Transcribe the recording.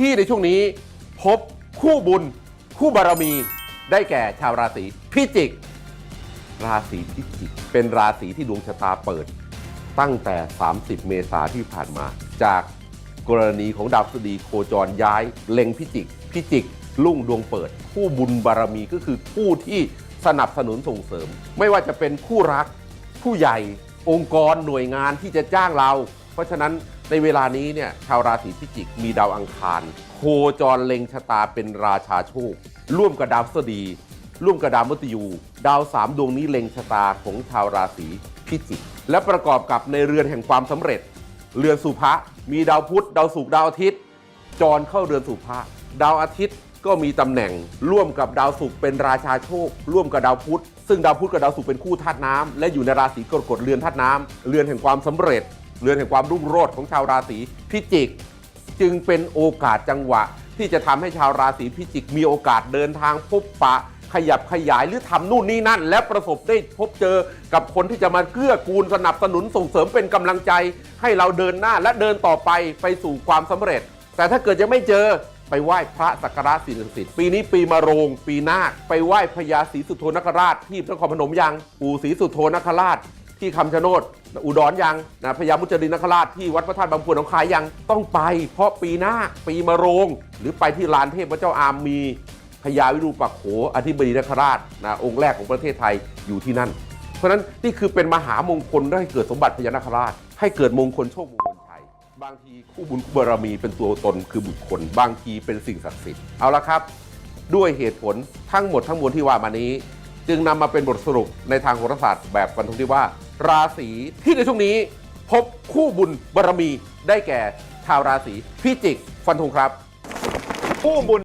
ที่ในช่วงนี้พบคู่บุญ คู่บารมีได้แก่ชาวราศีพิจิก ราศีพิจิก เป็นราศีที่ดวงชะตาเปิด ตั้งแต่ 30 เมษาที่ผ่านมา จากกรณีของดาวพฤหัสบดีโคจรย้ายเล็งพิจิก พิจิกลุ่งดวงเปิด คู่บุญบารมีก็คือคู่ที่สนับสนุนส่งเสริม ไม่ว่าจะเป็นคู่รัก ผู้ใหญ่ องค์กรหน่วยงานที่จะจ้างเรา เพราะฉะนั้น ในเวลานี้เนี่ยชาวราศีพิจิกมีดาวอังคาร โคจรเล็งชะตาเป็นราชาโชค ร่วมกับดาวสดี ร่วมกับดาวมฤตยู ดาวสามดวงนี้เล็งชะตาของชาวราศีพิจิก และประกอบกับในเรือนแห่งความสำเร็จ เรือนสุภะมีดาวพุธดาวศุกร์ดาวอาทิตย์ จรเข้าเรือนสุภะดาวอาทิตย์ก็มีตำแหน่ง ร่วมกับดาวศุกร์เป็นราชาโชค ร่วมกับดาวพุธซึ่งดาวพุธกับดาวศุกร์เป็นคู่ธาตุน้ำและอยู่ในราศีกรกฎเรือนธาตุน้ำเรือนแห่งความสำเร็จ เรือนแห่งความรุ่งโรจน์ของชาวราศีพิจิก จึงเป็นโอกาสจังหวะ ที่จะทำให้ชาวราศีพิจิก มีโอกาสเดินทางพบปะ ขยับขยายหรือทำนู่นนี่นั่น และประสบได้พบเจอกับคนที่จะมาเกื้อกูลสนับสนุนส่งเสริมเป็นกำลังใจ ให้เราเดินหน้าและเดินต่อไปไปสู่ความสำเร็จ แต่ถ้าเกิดยังไม่เจอไปไหว้พระสักการะสิ่งศักดิ์สิทธิ์ปีนี้ปีมะโรง ปีนาคไปไหว้พญาศรีสุโธนคราชที่นครพนมยังปู่ศรีสุโธนคราช ที่คำชะโนดอุดรยังนะพญามุจรินนคราชที่วัดพระธาตุบางพวนของคายยังต้องไป เพราะปีหน้าปีมะโรง หรือไปที่ลานเทพเจ้าอามมีพญาวิรูปักโขอธิบดีนคราชนะองค์แรกของประเทศไทยอยู่ที่นั่น เพราะนั้นนี่คือเป็นมหามงคลให้เกิดสมบัติพญานาคราช ให้เกิดมงคลโชคมงคลชัยบางทีคู่บุญคู่บารมีเป็นตัวตนคือบุคคล บางทีเป็นสิ่งศักดิ์สิทธิ์เอาละครับ ด้วยเหตุผลทั้งหมดทั้งมวลที่ว่ามานี้ จึงนำมาเป็นบทสรุปในทางโหราศาสตร์แบบฟันธงที่ว่า ราศีที่ในช่วงนี้พบคู่บุญบารมีได้แก่ชาวราศีพิจิก ฟันธงครับ คู่บุญ